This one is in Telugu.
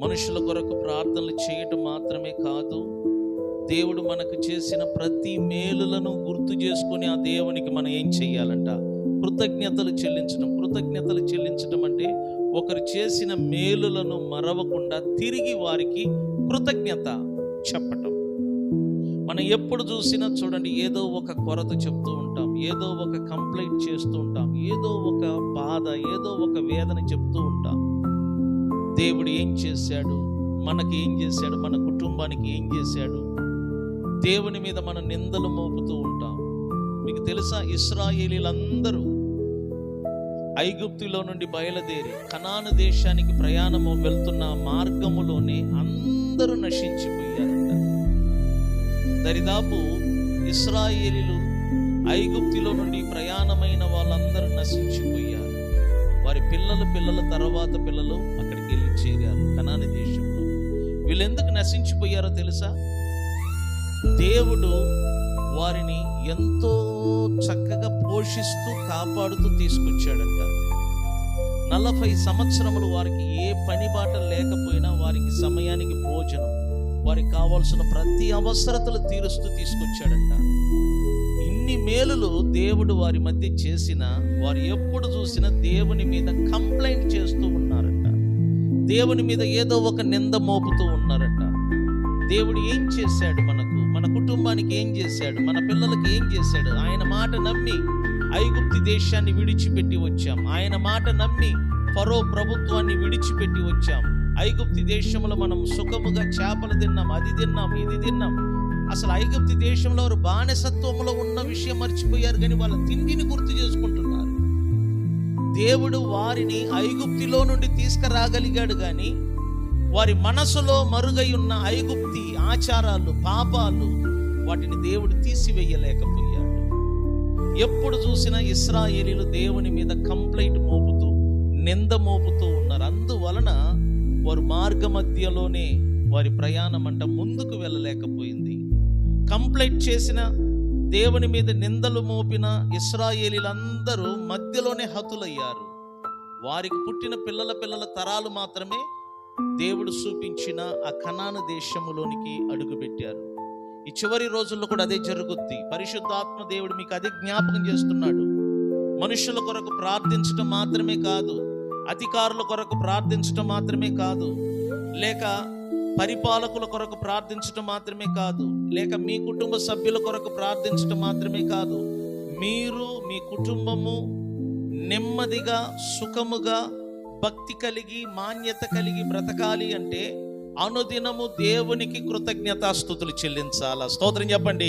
మనుషుల కొరకు ప్రార్థనలు చేయటం మాత్రమే కాదు దేవుడు మనకు చేసిన ప్రతి మేలులను గుర్తు చేసుకొని ఆ దేవునికి మనం ఏం చెయ్యాలంట? కృతజ్ఞతలు చెల్లించడం కృతజ్ఞతలు చెల్లించడం అంటే ఒకరు చేసిన మేలులను మరవకుండా తిరిగి వారికి కృతజ్ఞత చెప్పటం. మనం ఎప్పుడు చూసినా చూడండి ఏదో ఒక కొరత చెప్తూ ఉంటాం. ఏదో ఒక కంప్లైంట్ చేస్తూ ఉంటాం. ఏదో ఒక బాధ ఏదో ఒక వేదన చెప్తూ ఉంటాం. దేవుడు ఏం చేశాడు? మనకి ఏం చేశాడు? మన కుటుంబానికి ఏం చేశాడు? దేవుని మీద మన నిందలు మోపుతూ ఉంటాం. మీకు తెలుసా? ఇస్రాయేలీలందరూ ఐగుప్తులో నుండి బయలుదేరి కనాను దేశానికి ప్రయాణము వెళ్తున్న మార్గములోనే అందరూ నశించిపోయారంట. దరిదాపు ఇస్రాయేలీలు ఐగుప్తిలో నుండి ప్రయాణమైన వాళ్ళందరూ నశించిపోయారు. వారి పిల్లల పిల్లల తర్వాత పిల్లలు అక్కడికి వెళ్ళి చేరారు కనాని దేశంలో. వీళ్ళు ఎందుకు నశించిపోయారో తెలుసా? దేవుడు వారిని ఎంతో చక్కగా పోషిస్తూ కాపాడుతూ తీసుకొచ్చాడంట. నలభై సంవత్సరములు వారికి ఏ పని బాట లేకపోయినా వారికి సమయానికి భోజనం వారికి కావాల్సిన ప్రతి అవసరతలు తీరుస్తూ తీసుకొచ్చాడంట. ఇన్ని మేలులు దేవుడు వారి మధ్య చేసిన వారు ఎప్పుడు చూసినా దేవుని మీద కంప్లైంట్ చేస్తూ ఉన్నారు. దేవుని మీద ఏదో ఒక నింద మోపుతూ ఉన్నారంట. దేవుడు ఏం చేశాడు మనకు? మన కుటుంబానికి ఏం చేశాడు? మన పిల్లలకి ఏం చేశాడు? ఆయన మాట నమ్మి ఐగుప్తి దేశాన్ని విడిచిపెట్టి వచ్చాం. ఆయన మాట నమ్మి ఫరో ప్రభుత్వాన్ని విడిచిపెట్టి వచ్చాం. ఐగుప్తి దేశంలో మనం సుఖముగా చేపలు తిన్నాం అది తిన్నాం ఇది తిన్నాం. అసలు ఐగుప్తి దేశంలో వారు బానిసత్వంలో ఉన్న విషయం మర్చిపోయారు కానీ వాళ్ళ తిండిని గుర్తు చేసుకుంటున్నారు. దేవుడు వారిని ఐగుప్తిలో నుండి తీసుకురాగలిగాడు కానీ వారి మనసులో మరుగై ఉన్న ఐగుప్తి ఆచారాలు పాపాలు వాటిని దేవుడు తీసివేయలేకపోయాడు. ఎప్పుడు చూసినా ఇస్రాయేలీలు దేవుని మీద కంప్లైంట్ మోపుతూ నింద మోపుతూ ఉన్నారు. అందువలన వారు మార్గ మధ్యలోనే వారి ప్రయాణం అంట ముందుకు వెళ్ళలేకపోయింది. కంప్లైంట్ చేసిన దేవుని మీద నిందలు మోపిన ఇస్రాయేలీలందరూ మధ్యలోనే హతులయ్యారు. వారికి పుట్టిన పిల్లల పిల్లల తరాలు మాత్రమే దేవుడు చూపించిన ఆ కనాను దేశములోనికి అడుగుపెట్టారు. ఈ చివరి రోజుల్లో కూడా అదే జరుగుద్ది. పరిశుద్ధాత్మ దేవుడు మీకు అదే జ్ఞాపకం చేస్తున్నాడు. మనుషుల కొరకు ప్రార్థించటం మాత్రమే కాదు అధికారుల కొరకు ప్రార్థించటం మాత్రమే కాదు లేక పరిపాలకుల కొరకు ప్రార్థించటం మాత్రమే కాదు లేక మీ కుటుంబ సభ్యుల కొరకు ప్రార్థించటం మాత్రమే కాదు మీరు మీ కుటుంబము నెమ్మదిగా సుఖముగా భక్తి కలిగి మాన్యత కలిగి బ్రతకాలి అంటే అనుదినము దేవునికి కృతజ్ఞతాస్థుతులు చెల్లించాలా? స్తోత్రం చెప్పండి.